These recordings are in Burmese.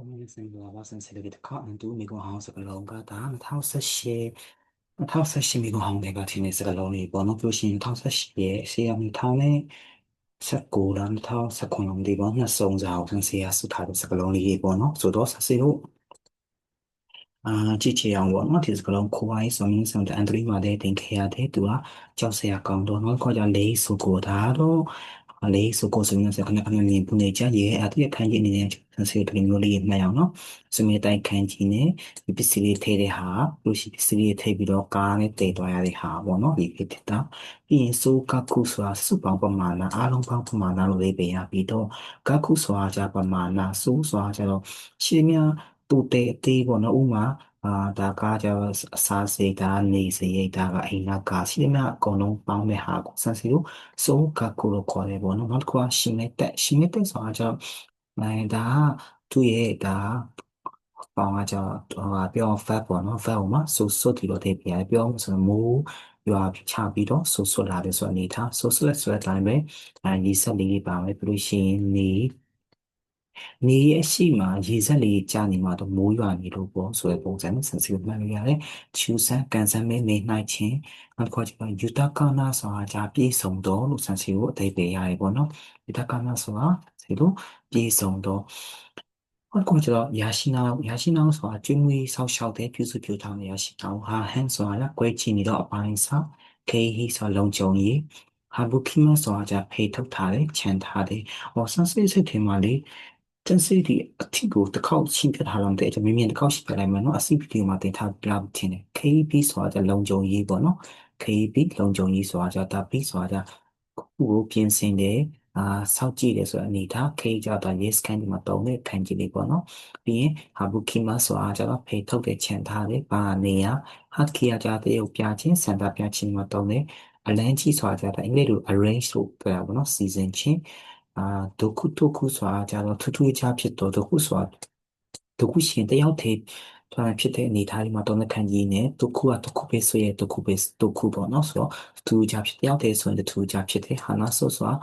Amazing Lava Sensitivity တစ်ခါအတူမိကောင်ဟောင်းစကလုံးကဒါ2018 2018မိကောင်ဟောင်းတွေကဒီနေ့စကလုံးလေးပေါ့နော်ပြောရှင်2018ရဲ့အစီအမံထောင်းနဲ့19လမ်းထောင်းစကွန်လုံးဒီပေါ့နှစ်စုံစာကိုသင်စီရဆုထားတဲ့စကလုံးလေးပေါ့နော်ဆိုတော့ဆစီတို့အာကြည့်ချင်အောင်ပေါ့နော်ဒီစကလုံးခွားရေးဆိုရင်ဆိုတဲ့အန်ဒရီမာတဲ့တင်ခဲ့ရတဲ့သူကကြောက်စရာကောင်းတော့နော်ခေါ်ကြလေးဆိုကိုဒါတော့ လေးစုကိုဆိုရင်ဆိုခဏခဏမြင်ပူနေကြရဲ့အဲ့ဒီအခန်းကြီးနေတဲ့ဆင်ကလေးမျိုးလေးမှတ်အောင်နော်စမေတိုင်းခန်းကြီးနဲ့ဒီပစ္စည်းလေးထည့်တဲ့ဟာလို့ရှိပစ္စည်းလေးထည့်ပြီးတော့ကားနဲ့တည်သွားရတဲ့ဟာပေါ့နော်ဒီဖြစ်တာပြီးရင်ဆိုကခုဆိုတာစုပေါင်းပမာဏအားလုံးပေါင်းပမာဏလို့လေးပဲရပြီးတော့ကခုဆိုတာကြပမာဏဆိုဆိုတာကြတော့ရှင်းများတူတဲ့အသေးပေါ့နော်ဥမာ အာဒါကကျတော့အစားစိတ်ဒါနေစိတ်ဒါကအိမ်နာကရှိသမျှအကုန်လုံးပေါင်းတဲ့ဟာကိုစမ်းစီလို့စိုးကကိုလို့ခေါ်တယ်ပေါ့နော်နောက်တစ်ခုကရှင်နေတဲ့ရှင်နေတဲ့ဆိုတာကျတော့အဲဒါသူ့ရဲ့ဒါပေါင်းကကျတော့ဟိုပြော fat ပေါ့နော် fat ဟိုမှာဆိုဆိုတီလို့ထည့်ပြရပြောဆိုမိုးရွာချပြီးတော့ဆိုဆိုလာတယ်ဆိုအနေထားဆိုဆိုလက်ဆိုတဲ့အတိုင်းပဲအဲရေးဆက်လေးပါမယ်ပြီးလို့ရှိရင်နေ နေရဲ့ရှိမှာရေစက်လေးကြာနေမှာတော့မိုးရွာနေလို့ပေါ့ဆိုတဲ့ပုံစံနဲ့ဆန်စီကိုမှတ်လို့ရတယ်။ချူဆန်ကန်ဆန်မဲနေနိုင်ချင်းနောက်တစ်ခါကျတော့ယူတာကာနာဆိုတာကြာပြေဆုံးတော့လို့ဆန်စီကိုအသေးပေးရတယ်ပေါ့နော်။ယူတာကာနာဆိုတာဒီလိုပြေဆုံးတော့ဟုတ်ကောကျတော့ယာရှိနာယာရှိနာဆိုတာကျွေးမွေးဆောက်ရှောက်တဲ့ပြုစုပြုထောင်တဲ့ယာရှိနာဟာဟန်ဆိုတာကွဲချီနေတော့အပိုင်းစားခေဟီဆိုလုံကြုံရေးဟာဘူခိမဆိုတာကြာဖေထုတ်ထားတယ်ခြံထားတယ်။ဟောဆန်စစ်စစ်ထင်မှလေ တန်စီဒီအထီကိုတစ်ခေါက်ရှင်းပြထားတော့တဲ့ကျွန်တော်မြင်တစ်ခေါက်ရှင်းပြလိုက်မယ်နော်အစီဗီဒီယိုမှာတင်ထားပြလို့ထင်တယ် KB ဆိုတာလုံကြုံရေးပေါ့နော် KB လုံကြုံရေးဆိုတာကြတာ B ဆိုတာကြခုကိုပြင်ဆင်တယ်အာစောင့်ကြည့်တယ်ဆိုတဲ့အနေထား K ကြတာ yes scan ဒီမှာတုံးတဲ့ခံကြည့်လေးပေါ့နော်ပြီးရင်ဟာဘူခီမာဆိုတာကြတော့ဖေထုတ်တဲ့ခြံထားတယ်ဘာနေရဟာခီယာကြတဲ့ရုပ်ပြချင်းစံတာပြချင်းမှာတုံးတယ်အလန်းကြီးဆိုတာကြတာအင်္ဂလိပ်လို arrange လို့ပြောတာပေါ့နော်စီ စဉ်ချင်းအာဒုက္ခဒုက္ခဆိုတာကြတော့ထူးထူးခြားဖြစ်တော့ဒုက္ခဆိုတာဒုက္ခရှင်တယောက်တည်းပြန်ဖြစ်တဲ့အနေအထားတွေမှာတော့ခံကြီးနေဒုက္ခကဒုက္ခပဲဆိုရဒုက္ခပဲဒုက္ခပေါ့နော်ဆိုတော့ထူးခြားဖြစ်တယောက်တည်းဆိုရင်ထူးခြားဖြစ်တဲ့ဟာနာဆိုဆိုတာ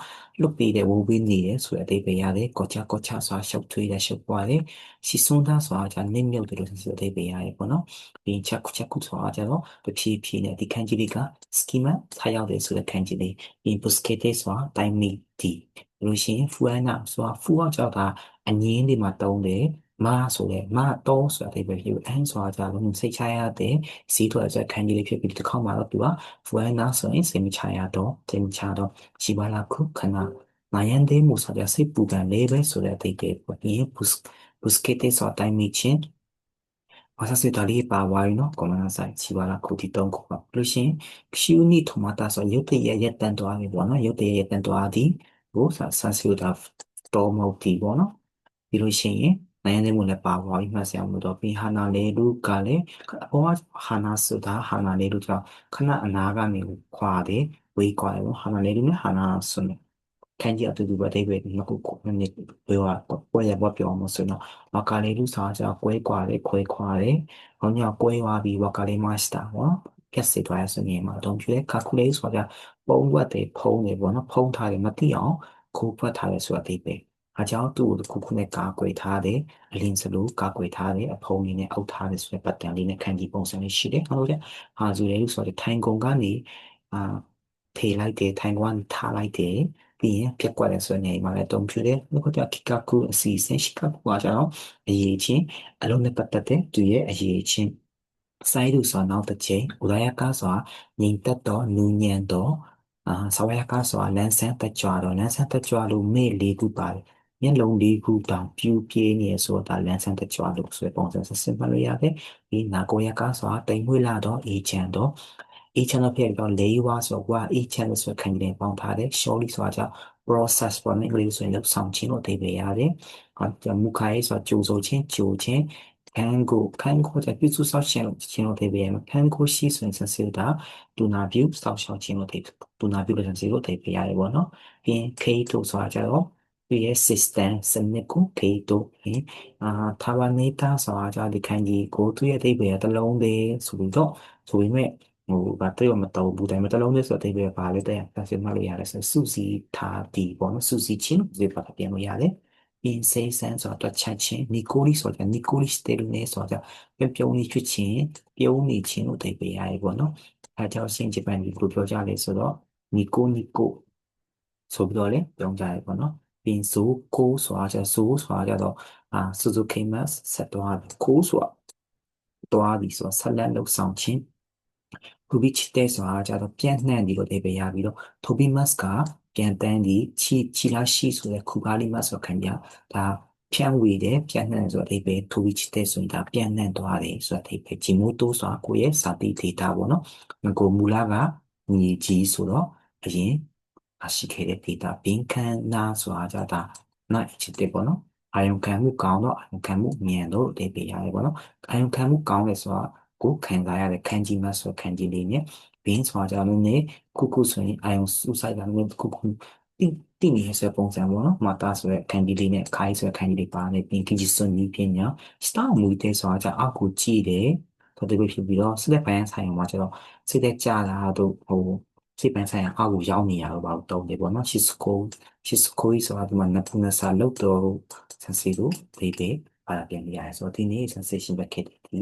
လွတ်ပြီးတဲ့ဝူပြီးနေတယ်ဆိုတဲ့အသေးပဲရတယ်ကောချာကောချာဆိုတာရှုပ်ထွေးတဲ့ရှုပ်ပွားတယ်စီစွန်းသားဆိုတာじゃနင်းမြုပ်တယ်လို့ဆိုတဲ့အသေးပဲရတယ်ပေါ့နော်ပြီးချက်ခုချက်ခုဆိုတာကြတော့တဖြည်းဖြည်းနဲ့ဒီခန်းကြီးလေးက schema ထားရောက်တယ်ဆိုတဲ့ခန်းကြီးလေးပြီး buscate ဆိုတာ time meet ဒီလို့ရှိရင်ဖူအနာဆိုတာဖူအောင်ကြောက်တာအငင်းတွေမှာတုံးတယ်မဆိုလဲမတော့ဆိုတာအဓိပ္ပာယ်ဖြစ်အန်ဆိုတာကြလို့စိတ်ချရတဲ့စီးထွက်ချက်ခံကြီးလေးဖြစ်ပြီးတစ်ခေါက်မှာတော့သူကဖူအနာဆိုရင်စိတ်မချရတော့စိတ်မချတော့ရှိပါလားခုခဏနိုင်ရန်တဲ့မှုဆိုတာစိတ်ပူကန်လေးပဲဆိုတဲ့အဓိပ္ပာယ်ပေါ့ဒီဘုစဘုစကေတေဆိုတာတိုင်းမီချင်းဘာသာစတာလေးပါဝိုင်းနော်ကွန်မန်ဆိုင်ချီပါလားခုတီတုံးခုပါလို့ရှင်ခရှူနီထမတာဆိုရုပ်တရက်ရက်တန်သွားပြီပေါ့နော်ရုပ်တရက်ရက်တန်သွားသည် ကိုဆန်စီတာတော်မောက်တီပေါ့နော်ပြီးလို့ရှိရင်နိုင်တဲ့မှုလည်းပါသွားပြီးမှတ်ဆရာမှုတော့ပြီးဟာနာလေးလူကလည်းဘောဟာနာဆိုတာဟာနာလေးလူကြောင့်ခဏအနာကနေခွာတယ်ဝေးခွာတယ်ပေါ့ဟာနာလေးလူနဲ့ဟာနာဆိုနေခံကြည့်အတူတူပဲအိဗယ်နှစ်ခုကိုနည်းပြောရပွဲရဘောပြောမှာဆိုတော့ဝါကာလေးလူစားကြကွဲခွာတယ်ခွဲခွာတယ်ဟောညကွဲသွားပြီးဝါကာလေးမစတာပေါ့ပြက်စစ်သွားရဆိုနေမှာတော့ပြည့်ကာကူလေးဆိုတာ ပုံဝတ်တယ်ဖုံးတယ်ပေါ့နော်ဖုံးထားတယ်မသိအောင်ခိုးဖွက်ထားတယ်ဆိုတာအိဗယ်အကြောင်းသူ့ကိုခုခုနဲ့ကာကွယ်ထားတယ်အလင်းစလိုကာကွယ်ထားတယ်အဖုံလေးနဲ့အုပ်ထားတယ်ဆိုတဲ့ပတ်တန်လေးနဲ့ခံကြည့်ပုံစံလေးရှိတယ်ဟုတ်တယ်ဟာဆိုလေဆိုတော့ထိုင်ကုန်ကနေအာဖေးလိုက်တယ်ထိုင်ကုန်ထားလိုက်တယ်ပြီးရင်ပြက်ကွက်တယ်ဆိုတဲ့နေရာမှာလည်းတုံးပြတယ်ဘုကတခိကကုအစီစင်ရှိကကုကကျတော့အရေးချင်းအလုံးနဲ့ပတ်သက်တဲ့သူရဲ့အရေးချင်းစိုင်းလူဆိုနောက်တစ်ချိန်ဥဒယကဆိုတာငြိမ်သက်တော့နူးညံ့တော့ အာဆဝယကဆိုတာလန်းဆန်းတက်ကြွတော့လန်းဆန်းတက်ကြွလို့မေ့လေးခုပါတယ်မျက်လုံးလေးခုတောင်ပြူပြေးနေရဆိုတာလန်းဆန်းတက်ကြွလို့ဆိုပုံစံဆက်စစ်မှတ်လို့ရတယ်ဒီနာကိုယကဆိုတာတိမ်မွေးလာတော့အေချန်တော့အေချန်တော့ဖြစ်တော့လေးဝါဆိုကွာအေချန်လို့ဆိုခံနေပေါင်းထားတယ် shortly ဆိုတာကြောင့် process ပေါ်နဲ့အင်္ဂလိပ်ဆိုရင်လောက်ဆောင်ခြင်းလို့အဓိပ္ပာယ်ရတယ်။ဟာမူခိုင်းဆိုတာကြိုဆိုခြင်းကြိုခြင်းခံကိုခံကိုจะပြုစုဆောက်ခြင်းလို့ခြင်းလို့အဓိပ္ပာယ်ရမယ်။ခံကိုရှိဆိုရင်ဆက်စစ်တာဒူနာပြုဆောက်ရှောက်ခြင်းလို့အဓိပ္ပာယ်ဒူနာပြုလို့ဆက်စစ်လို့အဓိပ္ပာယ်ရတယ်ပေါ့နော်။ပြီးရင် K တို့ဆိုတာကြတော့သူရဲ့ system စနစ်ကို K တို့ရင်အာသာဝနေတာဆိုတာကြဒီခံကြီးကိုသူရဲ့အဓိပ္ပာယ်တစ်လုံးလေးဆိုပြီးတော့ဆိုပေမဲ့ဟိုဗာတွေ့ရမတော်ဘူးဒါပေမဲ့တစ်လုံးလေးဆိုတဲ့အဓိပ္ပာယ်ပါလေတဲ့ဆက်စစ်မှတ်လို့ရတယ်ဆိုစုစည်းထားသည်ပေါ့နော်စုစည်းခြင်းဒီပါပြန်လို့ရတယ် sensation ဆိုတာတွက်ချက်ခြင်း nicoli ဆိုတာ nicoli stelle ဆိုတာပြုံးပြုံးလေးဖြစ်ခြင်းပြုံးနေခြင်းလို့အဓိပ္ပာယ်ရတယ်ပေါ့နော် အဲကြောင့်ရှင်းဂျပန်ဒီကိုပြောကြလဲဆိုတော့ nico nico ဆိုပြီးတော့လေပြောကြရပေါ့နော်ပြီးဇိုကိုဆိုတာကျဇိုဆိုတာကျတော့အာ Suzuki Mas ဆက်သွားပြီကိုဆိုတာသွားပြီဆိုတော့ဆက်လက်လှုပ်ဆောင်ခြင်း Kubicite ဆိုတာကျတော့ပြန့်နှံ့ဒီလိုအဓိပ္ပာယ်ရပြီးတော့ Tobimas ကပြန်တန်းဒီချီချီလာရှိဆိုတဲ့ခုကားလေးမှဆိုခံကြဒါ ဖြန့်ဝေတယ်ပြန့်နှံ့ဆိုတဲ့အဓိပ္ပာယ် Tobichite ဆိုတာပြန့်နှံ့သွားတယ်ဆိုတဲ့အဓိပ္ပာယ် Jimoto ဆိုတာကိုယ့်ရဲ့စာတိဒေတာပေါ့နော်ငကိုမူလကညီကြီးဆိုတော့အရင်အရှိခဲ့တဲ့ဒေတာဘင်းခန်းနာဆိုတာကြတာနိုင်ချစ်တယ်ပေါ့နော်အာယုံခံမှုကောင်းတော့အာယုံခံမှုမြန်တော့အဓိပ္ပာယ်ရတယ်ပေါ့နော်အာယုံခံမှုကောင်းတယ်ဆိုတာကိုခံစားရတဲ့ခံကြီးမှဆိုခံကြီးလေးနဲ့ဘင်းဆိုတာကြလို့နေခုခုဆိုရင်အာယုံစူးစိုက်တာမျိုးခုခု တိတိနေဆိုပုံစံပေါ့နော်မာတာဆိုတဲ့ခံကြီးလေးနဲ့ခိုင်းဆိုတဲ့ခံကြီးလေးပါနေပြီးခင်ကြီးစွန်ကြီးပြညာစတာမူတဲ့ဆိုတာကြအောက်ကိုကြည့်တယ်တော်တော်ဖြစ်ပြီးတော့စစ်တဲ့ပိုင်းဆိုင်မှာကျတော့စစ်တဲ့ကြာတာတို့ဟိုစိတ်ပိုင်းဆိုင်ရာအောက်ကိုရောက်နေရတော့ဘာလို့တုံးတယ်ပေါ့နော် Cisco Cisco ဆိုတာဒီမှာနပူနစာလောက်တော့ sensei ကိုဒေးဒေးပါလာပြန်ရတယ်ဆိုတော့ဒီနေ့ sensation ပဲခဲ့တယ်ဒီ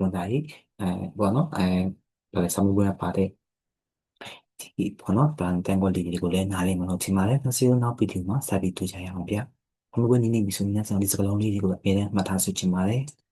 ဝန်သားကြီးအဲဘောနော်အဲဘာလဲဆမှုဘွဲပါတဲ့ ဒီဘောနော်တန်တန်ကွက်လေးတွေကိုလည်းနားလည်မလို့ထင်ပါတယ်။နောက်စီနောက်ဗီဒီယိုမှာဆက်ပြီးတွေ့ကြရအောင်ဗျာ။ဘုမဘွဲနေနေပြီဆိုရင်ဆက်ဒီစကလုံးလေးတွေကိုလည်းအမြဲတမ်းမှတ်ထားဆွချင်ပါတယ်။